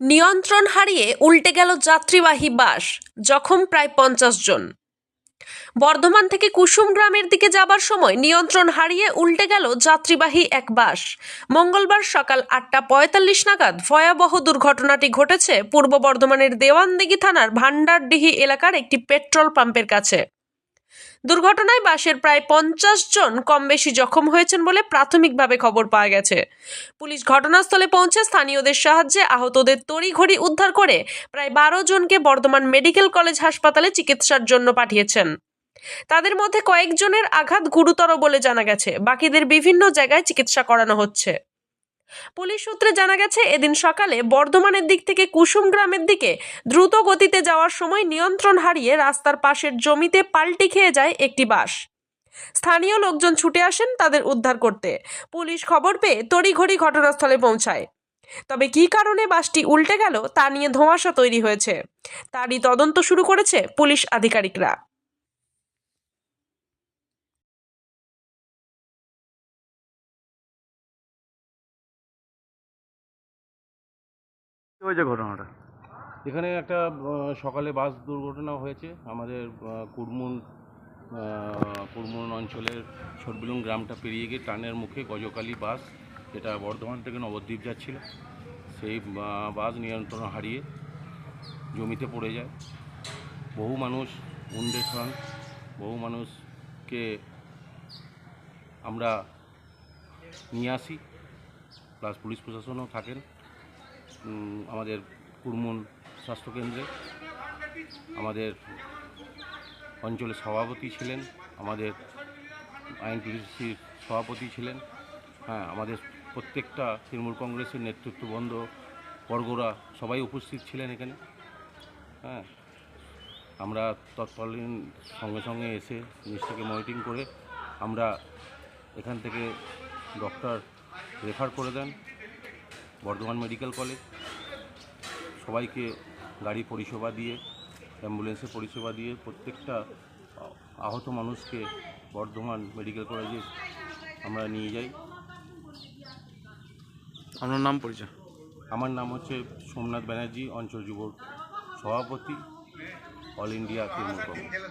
নিয়ন্ত্রণ হারিয়ে উল্টে গেল যাত্রীবাহী বাস, জখম প্রায় পঞ্চাশ জন। বর্ধমান থেকে কুসুম গ্রামের দিকে যাবার সময় নিয়ন্ত্রণ হারিয়ে উল্টে গেল যাত্রীবাহী এক বাস। মঙ্গলবার সকাল আটটা পঁয়তাল্লিশ নাগাদ ভয়াবহ দুর্ঘটনাটি ঘটেছে পূর্ব বর্ধমানের দেওয়ানদিঘি থানার ভান্ডারডিহি এলাকার একটি পেট্রোল পাম্পের কাছে। দুর্ঘটনায় বাসের প্রায় পঞ্চাশ জন কম বেশি জখম হয়েছেন বলে প্রাথমিকভাবে খবর পাওয়া গেছে। পুলিশ ঘটনাস্থলে পৌঁছে স্থানীয়দের সাহায্যে আহতদের তড়িঘড়ি উদ্ধার করে প্রায় বারো জনকে বর্ধমান মেডিকেল কলেজ হাসপাতালে চিকিৎসার জন্য পাঠিয়েছেন। তাদের মধ্যে কয়েকজনের আঘাত গুরুতর বলে জানা গেছে। বাকিদের বিভিন্ন জায়গায় চিকিৎসা করানো হচ্ছে। পুলিশ সূত্রে জানা গেছে, এদিন সকালে বর্ধমানের দিক থেকে কুসুম গ্রামের দিকে দ্রুত গতিতে যাওয়ার সময় নিয়ন্ত্রণ হারিয়ে রাস্তার পাশের জমিতে পাল্টি খেয়ে যায় একটি বাস। স্থানীয় লোকজন ছুটে আসেন তাদের উদ্ধার করতে। পুলিশ খবর পেয়ে তড়িঘড়ি ঘটনাস্থলে পৌঁছায়। তবে কী কারণে বাসটি উল্টে গেল তা নিয়ে ধোঁয়াশা তৈরি হয়েছে। তারই তদন্ত শুরু করেছে পুলিশ আধিকারিকরা। হয়েছে ঘটনাটা? এখানে একটা সকালে বাস দুর্ঘটনা হয়েছে। আমাদের আহ, কুড়মুন অঞ্চলের ছোটবিলুন গ্রামটা পেরিয়ে গিয়ে টানের মুখে গজকালী বাস যেটা বর্ধমান থেকে নবদ্বীপ যাচ্ছিল সেই বাস নিয়ন্ত্রণ হারিয়ে জমিতে পড়ে যায়। বহু মানুষ হন বহু মানুষকে আমরা নিয়ে আসি। প্লাস পুলিশ প্রশাসনও থাকেন। আমাদের কুরমুন স্বাস্থ্যকেন্দ্রে। আমাদের অঞ্চলের সভাপতি ছিলেন, আমাদের আইনপিডিসির সভাপতি ছিলেন। হ্যাঁ আমাদের প্রত্যেকটা তৃণমূল কংগ্রেসের নেতৃত্ববৃন্দ বর্গরা সবাই উপস্থিত ছিলেন এখানে। হ্যাঁ আমরা তৎকালীন সঙ্গে সঙ্গে এসে জিনিসটাকে মনিটরিং করে আমরা এখান থেকে ডক্টর রেফার করে দেন। Bardhaman medical college. সবাইকে গাড়ি পরিষেবা দিয়ে অ্যাম্বুলেন্সের পরিষেবা দিয়ে প্রত্যেকটা আহত মানুষকে বর্ধমান মেডিকেল কলেজে আমরা নিয়ে যাই। আপনার নাম পরিচয়? আমার নাম হচ্ছে সোমনাথ ব্যানার্জি অঞ্চল যুব সভাপতি অল ইন্ডিয়া তৃণমূল কংগ্রেস।